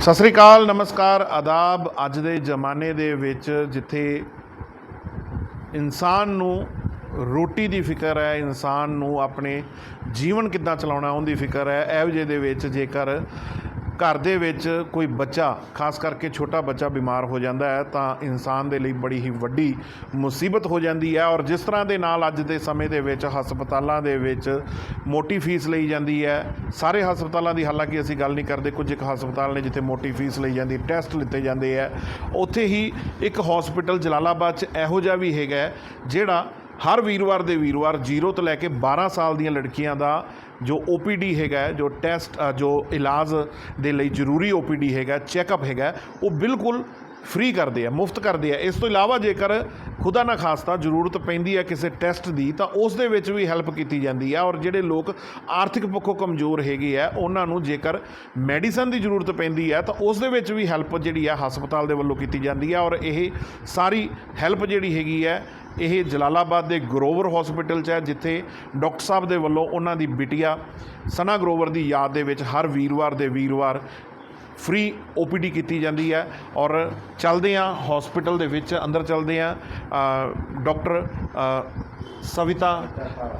ਸਤਿ ਸ੍ਰੀ ਅਕਾਲ, ਨਮਸਕਾਰ, ਆਦਾਬ ਅੱਜ ਦੇ ਜ਼ਮਾਨੇ ਦੇ ਵਿੱਚ ਜਿੱਥੇ ਇਨਸਾਨ ਨੂੰ ਰੋਟੀ ਦੀ ਫਿਕਰ ਹੈ, ਇਨਸਾਨ ਨੂੰ ਆਪਣੇ ਜੀਵਨ ਕਿੱਦਾਂ ਚਲਾਉਣਾ ਉਹਦੀ ਫਿਕਰ ਹੈ, ਇਹੋ ਜਿਹੇ ਦੇ ਵਿੱਚ ਜੇਕਰ ਘਰ ਦੇ ਵਿੱਚ ਕੋਈ ਬੱਚਾ, ਖਾਸ ਕਰਕੇ ਛੋਟਾ ਬੱਚਾ ਬਿਮਾਰ ਹੋ ਜਾਂਦਾ ਹੈ, ਤਾਂ ਇਨਸਾਨ ਦੇ ਲਈ ਬੜੀ ਹੀ ਵੱਡੀ ਮੁਸੀਬਤ ਹੋ ਜਾਂਦੀ ਹੈ ਔਰ ਜਿਸ ਤਰ੍ਹਾਂ ਦੇ ਨਾਲ ਅੱਜ ਦੇ ਸਮੇਂ ਦੇ ਵਿੱਚ ਹਸਪਤਾਲਾਂ ਦੇ ਵਿੱਚ ਮੋਟੀ ਫੀਸ ਲਈ ਜਾਂਦੀ ਹੈ। ਸਾਰੇ ਹਸਪਤਾਲਾਂ ਦੀ ਹਾਲਾਂਕਿ ਅਸੀਂ ਗੱਲ ਨਹੀਂ ਕਰਦੇ, ਕੁਝ ਇੱਕ ਹਸਪਤਾਲ ਨੇ ਜਿੱਥੇ ਮੋਟੀ ਫੀਸ ਲਈ ਜਾਂਦੀ, ਟੈਸਟ ਲਿੱਤੇ ਜਾਂਦੇ ਹੈ। ਉੱਥੇ ਹੀ ਇੱਕ ਹਸਪੀਟਲ ਜਲਾਲਾਬਾਦ 'ਚ ਇਹੋ ਜਿਹਾ ਵੀ ਹੈਗਾ ਜਿਹੜਾ ਹਰ ਵੀਰਵਾਰ ਦੇ ਵੀਰਵਾਰ 0 ਤੋਂ ਲੈ ਕੇ 12 ਸਾਲ ਦੀਆਂ ਲੜਕੀਆਂ ਦਾ ਜੋ OPD ਹੈਗਾ, ਜੋ ਟੈਸਟ ਜੋ ਇਲਾਜ ਦੇ ਲਈ ਜ਼ਰੂਰੀ OPD ਹੈਗਾ, ਚੈੱਕਅਪ ਹੈਗਾ, ਉਹ ਬਿਲਕੁਲ ਫ੍ਰੀ ਕਰਦੇ ਆ, ਮੁਫਤ ਕਰਦੇ ਆ। ਇਸ ਤੋਂ ਇਲਾਵਾ ਜੇਕਰ ਖੁਦਾ ਨਾ ਖਾਸਤਾ ਜ਼ਰੂਰਤ ਪੈਂਦੀ ਹੈ ਕਿਸੇ ਟੈਸਟ ਦੀ, ਤਾਂ ਉਸ ਦੇ ਵਿੱਚ ਵੀ ਹੈਲਪ ਕੀਤੀ ਜਾਂਦੀ ਹੈ ਔਰ ਜਿਹੜੇ ਲੋਕ ਆਰਥਿਕ ਪੱਖੋਂ ਕਮਜ਼ੋਰ ਹੈਗੇ ਆ, ਉਹਨਾਂ ਨੂੰ ਜੇਕਰ ਮੈਡੀਸਨ ਦੀ ਜ਼ਰੂਰਤ ਪੈਂਦੀ ਹੈ ਤਾਂ ਉਸ ਦੇ ਵਿੱਚ ਵੀ ਹੈਲਪ ਜਿਹੜੀ ਆ ਹਸਪਤਾਲ ਦੇ ਵੱਲੋਂ ਕੀਤੀ ਜਾਂਦੀ ਹੈ ਔਰ ਇਹ ਸਾਰੀ ਹੈਲਪ ਜਿਹੜੀ ਹੈਗੀ ਹੈ ਇਹ ਜਲਾਲਾਬਾਦ ਦੇ ਗਰੋਵਰ ਹਸਪੀਟਲ 'ਚ ਹੈ, ਜਿੱਥੇ ਡਾਕਟਰ ਸਾਹਿਬ ਦੇ ਵੱਲੋਂ ਉਹਨਾਂ ਦੀ ਬਿਟੀਆ ਸਨਾ ਗਰੋਵਰ ਦੀ ਯਾਦ ਦੇ ਵਿੱਚ ਹਰ ਵੀਰਵਾਰ ਦੇ ਵੀਰਵਾਰ ਫ੍ਰੀ OPD ਕੀਤੀ ਜਾਂਦੀ ਹੈ ਔਰ ਚੱਲਦੇ ਆ ਹਸਪੀਟਲ ਦੇ ਵਿੱਚ ਅੰਦਰ ਚੱਲਦੇ ਆ ਡਾਕਟਰ ਸਵਿਤਾ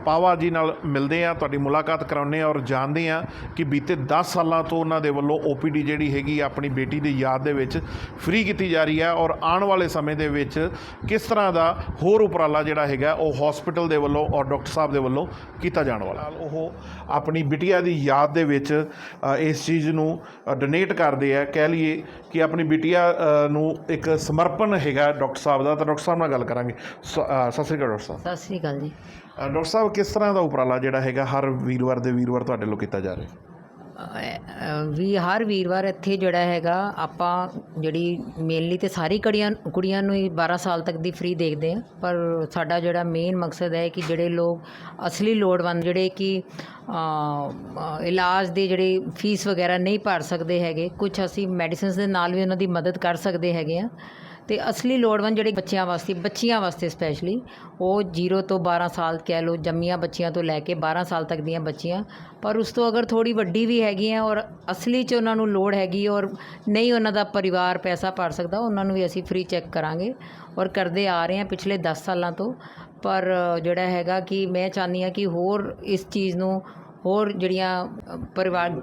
ਪਾਵਾ ਜੀ ਨਾਲ ਮਿਲਦੇ ਆ ਤੁਹਾਡੀ ਮੁਲਾਕਾਤ ਕਰਾਉਂਦੇ ਆ ਔਰ ਜਾਣਦੇ ਆ ਕਿ ਬੀਤੇ 10 ਸਾਲਾਂ ਤੋਂ ਉਹਨਾਂ ਦੇ ਵੱਲੋਂ OPD ਜਿਹੜੀ ਹੈਗੀ ਆਪਣੀ ਬੇਟੀ ਦੀ ਯਾਦ ਦੇ ਵਿੱਚ ਫ੍ਰੀ ਕੀਤੀ ਜਾ ਰਹੀ ਹੈ ਔਰ ਆਉਣ ਵਾਲੇ ਸਮੇਂ ਦੇ ਵਿੱਚ ਕਿਸ ਤਰ੍ਹਾਂ ਦਾ ਹੋਰ ਉਪਰਾਲਾ ਜਿਹੜਾ ਹੈਗਾ ਉਹ ਹਸਪੀਟਲ ਦੇ ਵੱਲੋਂ ਔਰ ਡਾਕਟਰ ਸਾਹਿਬ ਦੇ ਵੱਲੋਂ ਕੀਤਾ ਜਾਣ ਵਾਲਾ ਉਹ ਆਪਣੀ ਬਿਟੀਆ ਦੀ ਯਾਦ ਦੇ ਵਿੱਚ ਇਸ ਚੀਜ਼ ਨੂੰ ਡੋਨੇਟ ਕਰਦੇ ਆ। ਕਹਿ ਲਈਏ ਕਿ ਆਪਣੀ ਬਿਟੀਆ ਨੂੰ ਇੱਕ ਸਮਰਪਣ ਹੈਗਾ ਡਾਕਟਰ ਸਾਹਿਬ ਦਾ। ਤਾਂ ਡਾਕਟਰ ਸਾਹਿਬ ਨਾਲ ਗੱਲ ਕਰਾਂਗੇ। ਸ- ਸਤਿ ਸ੍ਰੀ ਅਕਾਲ ਡਾਕਟਰ ਸਾਹਿਬ। ਸ੍ਰੀ ਅਕਾਲ ਜੀ। ਅ, ਡਾਕਟਰ ਸਾਹਿਬ ਕਿਸ ਤਰ੍ਹਾਂ ਦਾ ਉਪਰਾਲਾ ਜਿਹੜਾ ਹੈਗਾ ਹਰ ਵੀਰਵਾਰ ਦੇ ਵੀਰਵਾਰ ਤੁਹਾਡੇ ਵੱਲੋਂ ਕੀਤਾ ਜਾ ਰਿਹਾ? ਅ, ਵੀ ਹਰ ਵੀਰਵਾਰ ਇੱਥੇ ਜਿਹੜਾ ਹੈਗਾ ਆਪਾਂ ਜਿਹੜੀ ਮੇਨਲੀ ਤੇ ਸਾਰੀ ਕੁੜੀਆਂ ਕੁੜੀਆਂ ਨੂੰ ਹੀ 12 ਸਾਲ ਤੱਕ ਦੀ ਫ੍ਰੀ ਦੇਖਦੇ ਆ ਪਰ ਸਾਡਾ ਜਿਹੜਾ ਮੇਨ ਮਕਸਦ ਹੈ ਕਿ ਜਿਹੜੇ ਲੋਕ ਅਸਲੀ ਲੋੜਵੰਦ ਜਿਹੜੇ ਕਿ ਅ, ਅ, ਇਲਾਜ ਦੀ ਜਿਹੜੀ ਫੀਸ ਵਗੈਰਾ ਨਹੀਂ ਭਰ ਸਕਦੇ ਹੈਗੇ ਕੁਝ ਅਸੀਂ ਮੈਡੀਸਿਨਸ ਦੇ ਨਾਲ ਵੀ ਉਹਨਾਂ ਦੀ ਮਦਦ ਕਰ ਸਕਦੇ ਹੈਗੇ ਆ ਤੇ ਅਸਲੀ ਲੋੜਵੰਦ ਜਿਹੜੇ ਬੱਚਿਆਂ ਵਾਸਤੇ ਬੱਚੀਆਂ ਵਾਸਤੇ ਸਪੈਸ਼ਲੀ ਉਹ 0 ਤੋਂ 12 ਸਾਲ ਕਹਿ ਲਓ ਜੰਮੀਆਂ ਬੱਚੀਆਂ ਤੋਂ ਲੈ ਕੇ 12 ਸਾਲ ਤੱਕ ਦੀਆਂ ਬੱਚੀਆਂ। ਪਰ ਉਸ ਤੋਂ ਅਗਰ ਥੋੜੀ ਵੱਡੀ ਵੀ ਹੈਗੀਆਂ ਔਰ ਅਸਲੀ 'ਚ ਉਹਨਾਂ ਨੂੰ ਲੋੜ ਹੈਗੀ ਔਰ ਨਹੀਂ ਉਹਨਾਂ ਦਾ ਪਰਿਵਾਰ ਪੈਸਾ ਭਰ ਸਕਦਾ ਉਹਨਾਂ ਨੂੰ ਵੀ ਅਸੀਂ ਫ੍ਰੀ ਚੈੱਕ ਕਰਾਂਗੇ ਔਰ ਕਰਦੇ ਆ ਰਹੇ ਹਾਂ ਪਿਛਲੇ 10 ਸਾਲਾਂ ਤੋਂ। ਪਰ ਜਿਹੜਾ ਹੈਗਾ ਕਿ ਮੈਂ ਚਾਹੁੰਦੀ ਹਾਂ ਕਿ ਹੋਰ ਇਸ ਚੀਜ਼ ਨੂੰ ਹੋਰ ਜਿਹੜੀਆਂ ਪਰਿਵਾਰ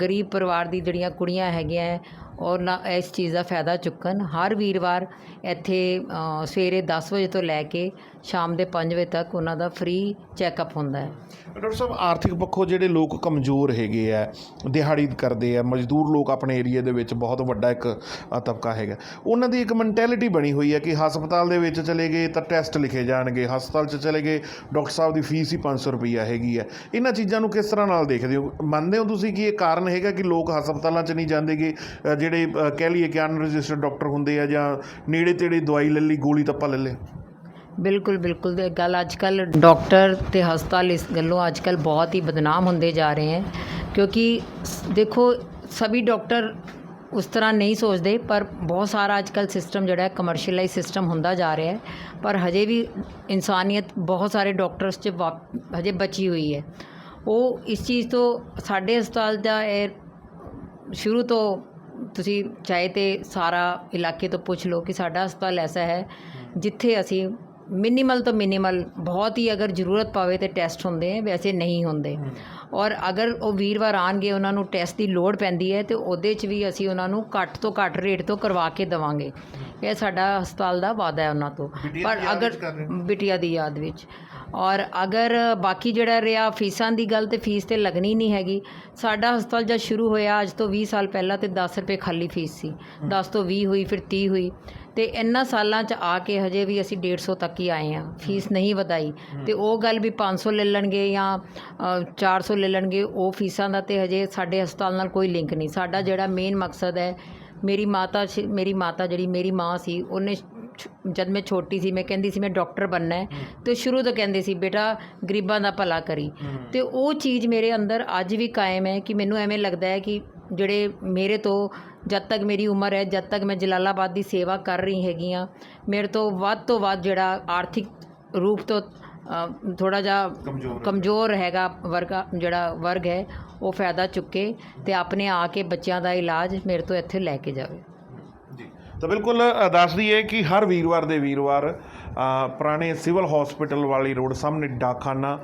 ਗਰੀਬ ਪਰਿਵਾਰ ਦੀ ਜਿਹੜੀਆਂ ਕੁੜੀਆਂ ਹੈਗੀਆਂ ਹੈ, ਔਰ ਨਾ ਇਸ ਚੀਜ਼ ਦਾ ਫਾਇਦਾ ਚੁੱਕਣ। ਹਰ ਵੀਰਵਾਰ ਇੱਥੇ ਸਵੇਰੇ ਦਸ ਵਜੇ ਤੋਂ ਲੈ ਕੇ ਸ਼ਾਮ ਦੇ ਪੰਜ ਵਜੇ ਤੱਕ ਉਹਨਾਂ ਦਾ ਫ੍ਰੀ ਚੈੱਕਅਪ ਹੁੰਦਾ ਹੈ। ਡਾਕਟਰ ਸਾਹਿਬ ਆਰਥਿਕ ਪੱਖੋਂ ਜਿਹੜੇ ਲੋਕ ਕਮਜ਼ੋਰ ਹੈਗੇ ਆ ਦਿਹਾੜੀ ਕਰਦੇ ਆ ਮਜ਼ਦੂਰ ਲੋਕ ਆਪਣੇ ਏਰੀਆ ਦੇ ਵਿੱਚ ਬਹੁਤ ਵੱਡਾ ਇੱਕ ਤਬਕਾ ਹੈਗਾ। ਉਹਨਾਂ ਦੀ ਇੱਕ ਮੈਂਟੈਲਿਟੀ ਬਣੀ ਹੋਈ ਹੈ ਕਿ ਹਸਪਤਾਲ ਦੇ ਵਿੱਚ ਚਲੇ ਗਏ ਤਾਂ ਟੈਸਟ ਲਿਖੇ ਜਾਣਗੇ। ਹਸਪਤਾਲ 'ਚ ਚਲੇ ਗਏ ਡਾਕਟਰ ਸਾਹਿਬ ਦੀ ਫੀਸ ਹੀ 500 ਰੁਪਈਆ ਹੈਗੀ ਹੈ ਇਹਨਾਂ ਚੀਜ਼ਾਂ ਨੂੰ ਕਿਸ ਤਰ੍ਹਾਂ ਨਾਲ ਦੇਖਦੇ ਹੋ? ਮੰਨਦੇ ਹੋ ਤੁਸੀਂ ਕਿ ਇਹ ਕਾਰਨ ਹੈਗਾ ਕਿ ਲੋਕ ਹਸਪਤਾਲਾਂ 'ਚ ਨਹੀਂ ਜਾਂਦੇਗੇ ਅ, ਜਿਹੜੇ ਕਹਿ ਲਈਏ ਕਿ ਅਨਰਜਿਸਟਰਡ ਡਾਕਟਰ ਹੁੰਦੇ ਆ ਜਾਂ ਨੇੜੇ ਤੇੜੇ ਦਵਾਈ ਲੈ ਲਈ, ਗੋਲੀ ਤੱਪਾ ਲੈ ਲਿਆ ਬਿਲਕੁਲ ਬਿਲਕੁਲ। ਤੇ ਗੱਲ ਅੱਜ ਕੱਲ ਡਾਕਟਰ ਤੇ ਹਸਪਤਾਲ ਇਸ ਗੱਲੋਂ ਅੱਜ ਕੱਲ ਬਹੁਤ ਹੀ ਬਦਨਾਮ ਹੁੰਦੇ ਜਾ ਰਹੇ ਹੈ। ਕਿਉਂਕਿ ਸ- ਦੇਖੋ, ਸਭੀ ਡਾਕਟਰ ਉਸ ਤਰ੍ਹਾਂ ਨਹੀਂ ਸੋਚਦੇ, ਪਰ ਬਹੁਤ ਸਾਰਾ ਅੱਜ ਕੱਲ ਸਿਸਟਮ ਜਿਹੜਾ ਹੈ ਕਮਰਸ਼ੀਅਲਾਈਜ਼ ਸਿਸਟਮ ਹੁੰਦਾ ਜਾ ਰਿਹਾ ਹੈ। ਪਰ ਹਜੇ ਵੀ ਇਨਸਾਨੀਅਤ ਬਹੁਤ ਸਾਰੇ ਡਾਕਟਰਸ 'ਚ ਵਾ- ਹਜੇ ਬਚੀ ਹੋਈ ਹੈ। ਉਹ ਇਸ ਚੀਜ਼ ਤੋਂ ਸਾਡੇ ਹਸਪਤਾਲ ਦਾ ਇਹ ਸ਼ੁਰੂ ਤੋਂ ਤੁਸੀਂ ਚਾਹੇ ਤਾਂ ਸਾਰਾ ਇਲਾਕੇ ਤੋਂ ਪੁੱਛ ਲਓ ਕਿ ਸਾਡਾ ਹਸਪਤਾਲ ਐਸਾ ਹੈ ਜਿੱਥੇ ਅਸੀਂ ਮਿਨੀਮਲ ਤੋਂ ਮਿਨੀਮਲ ਬਹੁਤ ਹੀ ਅਗਰ ਜ਼ਰੂਰਤ ਪਵੇ ਤੇ ਟੈਸਟ ਹੁੰਦੇ ਹੈ ਵੈਸੇ ਨਹੀਂ ਹੁੰਦੇ। ਔਰ ਅਗਰ ਉਹ ਵੀਰਵਾਰ ਆਣਗੇ ਉਹਨਾਂ ਨੂੰ ਟੈਸਟ ਦੀ ਲੋੜ ਪੈਂਦੀ ਹੈ ਤੇ ਉਹਦੇ 'ਚ ਵੀ ਅਸੀਂ ਉਹਨਾਂ ਨੂੰ ਘੱਟ ਤੋਂ ਘੱਟ ਰੇਟ ਤੋਂ ਕਰਵਾ ਕੇ ਦੇਵਾਂਗੇ। ਇਹ ਸਾਡਾ ਹਸਪਤਾਲ ਦਾ ਵਾਅਦਾ ਹੈ ਉਹਨਾਂ ਤੋਂ। ਪਰ ਅਗਰ ਬਿਟੀਆ ਦੀ ਯਾਦ ਵਿੱਚ। ਔਰ ਅਗਰ ਬਾਕੀ ਜਿਹੜਾ ਰਿਹਾ ਫੀਸਾਂ ਦੀ ਗੱਲ ਤੇ ਫੀਸ ਤੇ ਲੱਗਣੀ ਨਹੀਂ ਹੈਗੀ ਸਾਡਾ ਹਸਪਤਾਲ ਜਦ ਸ਼ੁਰੂ ਹੋਇਆ ਅੱਜ ਤੋਂ 20 ਸਾਲ ਪਹਿਲਾਂ ਤੇ 10 ਰੁਪਏ ਖਾਲੀ ਫੀਸ ਸੀ। 10 ਤੋਂ 20 ਹੋਈ ਫਿਰ 30 ਹੋਈ। ਤੇ ਇਹਨਾਂ ਸਾਲਾਂ 'ਚ ਆ ਕੇ ਹਜੇ ਵੀ ਅਸੀਂ 150 ਤੱਕ ਹੀ ਆਏ ਆ ਫੀਸ ਨਹੀਂ ਵਧਾਈ। ਤੇ ਉਹ ਗੱਲ ਵੀ 500 ਲੈ ਲੈਣਗੇ ਜਾਂ ਅ, 400 ਲੈ ਲੈਣਗੇ ਉਹ ਫੀਸਾਂ ਦਾ ਤੇ ਹਜੇ ਸਾਡੇ ਹਸਪਤਾਲ ਨਾਲ ਕੋਈ ਲਿੰਕ ਨਹੀਂ। ਸਾਡਾ ਜਿਹੜਾ ਮੇਨ ਮਕਸਦ ਹੈ ਮੇਰੀ ਮਾਤਾ ਮੇਰੀ ਮਾਤਾ ਜਿਹੜੀ ਮੇਰੀ ਮਾਂ ਸੀ ਉਹਨੇ ਜਦ ਮੈਂ ਛੋਟੀ ਸੀ ਮੈਂ ਕਹਿੰਦੀ ਸੀ ਮੈਂ ਡਾਕਟਰ ਬਣਨਾ ਹੈ। ਤੇ ਸ਼ੁਰੂ ਤੋਂ ਕਹਿੰਦੇ ਸੀ ਬੇਟਾ ਗਰੀਬਾਂ ਦਾ ਭਲਾ ਕਰੀ। ਤੇ ਉਹ ਚੀਜ਼ ਮੇਰੇ ਅੰਦਰ ਅੱਜ ਵੀ ਕਾਇਮ ਹੈ ਕਿ ਮੈਨੂੰ ਐਵੇਂ ਲੱਗਦਾ ਹੈ ਕਿ ਜਿਹੜੇ ਮੇਰੇ ਤੋਂ ਜਦ ਤੱਕ ਮੇਰੀ ਉਮਰ ਹੈ ਜਦ ਤੱਕ ਮੈਂ ਜਲਾਲਾਬਾਦ ਦੀ ਸੇਵਾ ਕਰ ਰਹੀ ਹੈਗੀ ਆ ਮੇਰੇ ਤੋਂ ਵੱਧ ਤੋਂ ਵੱਧ ਜਿਹੜਾ ਆਰਥਿਕ ਰੂਪ ਤੋਂ ਥੋੜਾ ਜਿਹਾ ਕਮਜ਼ੋਰ ਹੈਗਾ। ਵਰਗਾ ਜਿਹੜਾ ਵਰਗ ਹੈ ਉਹ ਫਾਇਦਾ ਚੁੱਕੇ ਤੇ ਆਪਣੇ ਆ ਕੇ ਬੱਚਿਆਂ ਦਾ ਇਲਾਜ ਮੇਰੇ ਤੋਂ ਇੱਥੇ ਲੈ ਕੇ ਜਾਵੇ। ਜੀ ਤਾਂ ਬਿਲਕੁਲ ਦੱਸ ਦਈਏ ਕਿ ਹਰ ਵੀਰਵਾਰ ਦੇ ਵੀਰਵਾਰ ਪੁਰਾਣੇ ਸਿਵਲ ਹਸਪੀਟਲ ਵਾਲੀ ਰੋਡ ਸਾਹਮਣੇ ਡਾਕਖਾਨਾ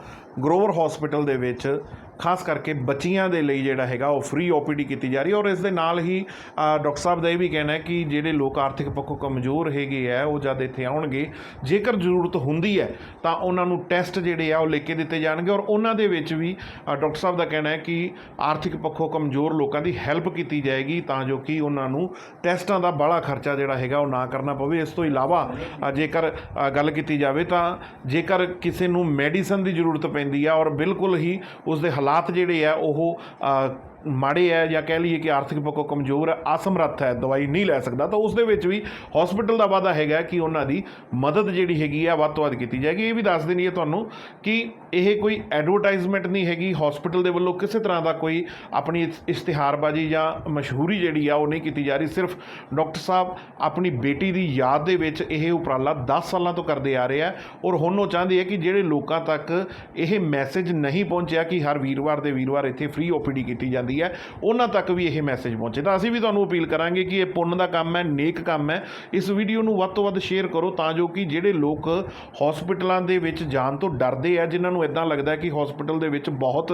ਗਰੋਵਰ ਹਸਪੀਟਲ ਦੇ ਵਿੱਚ ਖਾਸ ਕਰਕੇ ਬੱਚੀਆਂ ਦੇ ਲਈ ਜਿਹੜਾ ਹੈਗਾ ਉਹ ਫ੍ਰੀ ਓਪੀਡੀ ਕੀਤੀ ਜਾ ਰਹੀ ਹੈ ਔਰ ਇਸ ਦੇ ਨਾਲ ਹੀ ਅ, ਡਾਕਟਰ ਸਾਹਿਬ ਦਾ ਇਹ ਵੀ ਕਹਿਣਾ ਹੈ ਕਿ ਜਿਹੜੇ ਲੋਕ ਆਰਥਿਕ ਪੱਖੋਂ ਕਮਜ਼ੋਰ ਹੈਗੇ ਆ ਉਹ ਜਦ ਇੱਥੇ ਆਉਣਗੇ। ਜੇਕਰ ਜ਼ਰੂਰਤ ਹੁੰਦੀ ਹੈ ਤਾਂ ਉਹਨਾਂ ਨੂੰ ਟੈਸਟ ਜਿਹੜੇ ਆ ਉਹ ਲੈ ਕੇ ਦਿੱਤੇ ਜਾਣਗੇ ਔਰ ਉਹਨਾਂ ਦੇ ਵਿੱਚ ਵੀ ਅ, ਡਾਕਟਰ ਸਾਹਿਬ ਦਾ ਕਹਿਣਾ ਹੈ ਕਿ ਆਰਥਿਕ ਪੱਖੋਂ ਕਮਜ਼ੋਰ ਲੋਕਾਂ ਦੀ ਹੈਲਪ ਕੀਤੀ ਜਾਏਗੀ ਤਾਂ ਜੋ ਕਿ ਉਹਨਾਂ ਨੂੰ ਟੈਸਟਾਂ ਦਾ ਬਾਹਲਾ ਖਰਚਾ ਜਿਹੜਾ ਹੈਗਾ ਉਹ ਨਾ ਕਰਨਾ ਪਵੇ। ਇਸ ਤੋਂ ਇਲਾਵਾ ਜੇਕਰ ਗੱਲ ਕੀਤੀ ਜਾਵੇ ਤਾਂ ਜੇਕਰ ਕਿਸੇ ਨੂੰ ਮੈਡੀਸਨ ਦੀ ਜ਼ਰੂਰਤ ਪੈਂਦੀ ਆ ਔਰ ਬਿਲਕੁਲ ਹੀ ਉਸ ਦੇ ਹਾਲਾਤ ਜਿਹੜੇ ਆ ਉਹ ਮਾੜੇ ਹੈ ਜਾਂ ਕਹਿ ਲਈਏ ਕਿ ਆਰਥਿਕ ਪੱਖੋਂ ਕਮਜ਼ੋਰ ਹੈ ਅਸਮਰੱਥ ਹੈ, ਦਵਾਈ ਨਹੀਂ ਲੈ ਸਕਦਾ, ਤਾਂ ਉਸ ਦੇ ਵਿੱਚ ਵੀ ਹਸਪੀਟਲ ਦਾ ਵਾਅਦਾ ਹੈਗਾ ਕਿ ਉਹਨਾਂ ਦੀ ਮਦਦ ਜਿਹੜੀ ਹੈਗੀ ਆ, ਵੱਧ ਤੋਂ ਵੱਧ ਕੀਤੀ ਜਾਏਗੀ। ਇਹ ਵੀ ਦੱਸ ਦੇਣੀ ਹੈ ਤੁਹਾਨੂੰ ਕਿ ਇਹ ਕੋਈ ਐਡਵਰਟਾਈਜ਼ਮੈਂਟ ਨਹੀਂ ਹੈਗੀ ਹਸਪੀਟਲ ਦੇ ਵੱਲੋਂ ਕਿਸੇ ਤਰ੍ਹਾਂ ਦਾ ਕੋਈ ਆਪਣੀ ਇਸ- ਇਸ਼ਤਿਹਾਰਬਾਜ਼ੀ ਜਾਂ ਮਸ਼ਹੂਰੀ ਜਿਹੜੀ ਆ, ਉਹ ਨਹੀਂ ਕੀਤੀ ਜਾ ਰਹੀ। ਸਿਰਫ ਡਾਕਟਰ ਸਾਹਿਬ ਆਪਣੀ ਬੇਟੀ ਦੀ ਯਾਦ ਦੇ ਵਿੱਚ ਇਹ ਉਪਰਾਲਾ 10 ਸਾਲਾਂ ਤੋਂ ਕਰਦੇ ਆ ਰਹੇ ਆ ਔਰ ਹੁਣ ਉਹ ਚਾਹੁੰਦੇ ਆ ਕਿ ਜਿਹੜੇ ਲੋਕਾਂ ਤੱਕ ਇਹ ਮੈਸੇਜ ਨਹੀਂ ਪਹੁੰਚਿਆ ਕਿ ਹਰ ਵੀਰਵਾਰ ਦੇ ਵੀਰਵਾਰ ਇੱਥੇ ਫ੍ਰੀ ਓਪੀਡੀ ਕੀਤੀ ਜਾਂਦੀ ਹੈ, ਉਹਨਾਂ ਤੱਕ ਵੀ ਇਹ ਮੈਸੇਜ ਪਹੁੰਚੇ। ਤਾਂ ਅਸੀਂ ਵੀ ਤੁਹਾਨੂੰ ਅਪੀਲ ਕਰਾਂਗੇ ਕਿ ਇਹ ਪੁੰਨ ਦਾ ਕੰਮ ਹੈ, ਨੇਕ ਕੰਮ ਹੈ। ਇਸ ਵੀਡੀਓ ਨੂੰ ਵੱਧ ਤੋਂ ਵੱਧ ਸ਼ੇਅਰ ਕਰੋ ਤਾਂ ਜੋ ਕਿ ਜਿਹੜੇ ਲੋਕ ਹਸਪੀਟਲਾਂ ਦੇ ਵਿੱਚ ਜਾਣ ਤੋਂ ਡਰਦੇ ਆ, ਜਿਨ੍ਹਾਂ ਨੂੰ ਇਦਾਂ ਲੱਗਦਾ ਕਿ ਹਸਪੀਟਲ ਦੇ ਵਿੱਚ ਬਹੁਤ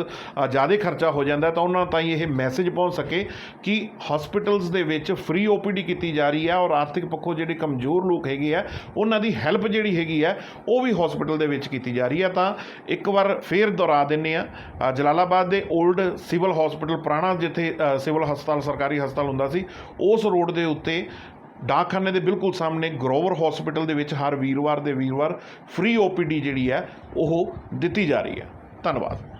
ਜ਼ਿਆਦਾ ਖਰਚਾ ਹੋ ਜਾਂਦਾ, ਤਾਂ ਉਹਨਾਂ ਤਾਈਂ ਇਹ ਮੈਸੇਜ ਪਹੁੰਚ ਸਕੇ ਕਿ ਹਸਪੀਟਲਸ ਦੇ ਵਿੱਚ ਫ੍ਰੀ ਓਪੀਡੀ ਕੀਤੀ ਜਾ ਰਹੀ ਹੈ ਔਰ ਆਰਥਿਕ ਪੱਖੋਂ ਜਿਹੜੇ ਕਮਜ਼ੋਰ ਲੋਕ ਹੈਗੇ ਆ, ਉਹਨਾਂ ਦੀ ਹੈਲਪ ਜਿਹੜੀ ਹੈਗੀ ਹੈ, ਉਹ ਵੀ ਹਸਪੀਟਲ ਦੇ ਵਿੱਚ ਕੀਤੀ ਜਾ ਰਹੀ ਹੈ। ਤਾਂ ਇੱਕ ਵਾਰ ਫੇਰ ਦੁਹਰਾ ਦਿੰਨੇ ਆ ਜਲਾਲਾਬਾਦ ਦੇ 올ਡ ਸਿਵਲ ਹਸਪੀਟਲ ਪੁਰਾਣਾ ਜਿੱਥੇ ਸਿਵਲ ਹਸਪਤਾਲ, ਸਰਕਾਰੀ ਹਸਪਤਾਲ ਹੁੰਦਾ ਸੀ, ਉਸ ਰੋਡ ਦੇ ਉੱਤੇ ਡਾਕਖਾਨੇ ਦੇ ਬਿਲਕੁਲ ਸਾਹਮਣੇ ਗਰੋਵਰ ਹਸਪੀਟਲ ਦੇ ਵਿੱਚ ਹਰ ਵੀਰਵਾਰ ਦੇ ਵੀਰਵਾਰ ਫ੍ਰੀ ਓਪੀਡੀ ਜਿਹੜੀ ਹੈ, ਉਹ ਦਿੱਤੀ ਜਾ ਰਹੀ ਹੈ। ਧੰਨਵਾਦ।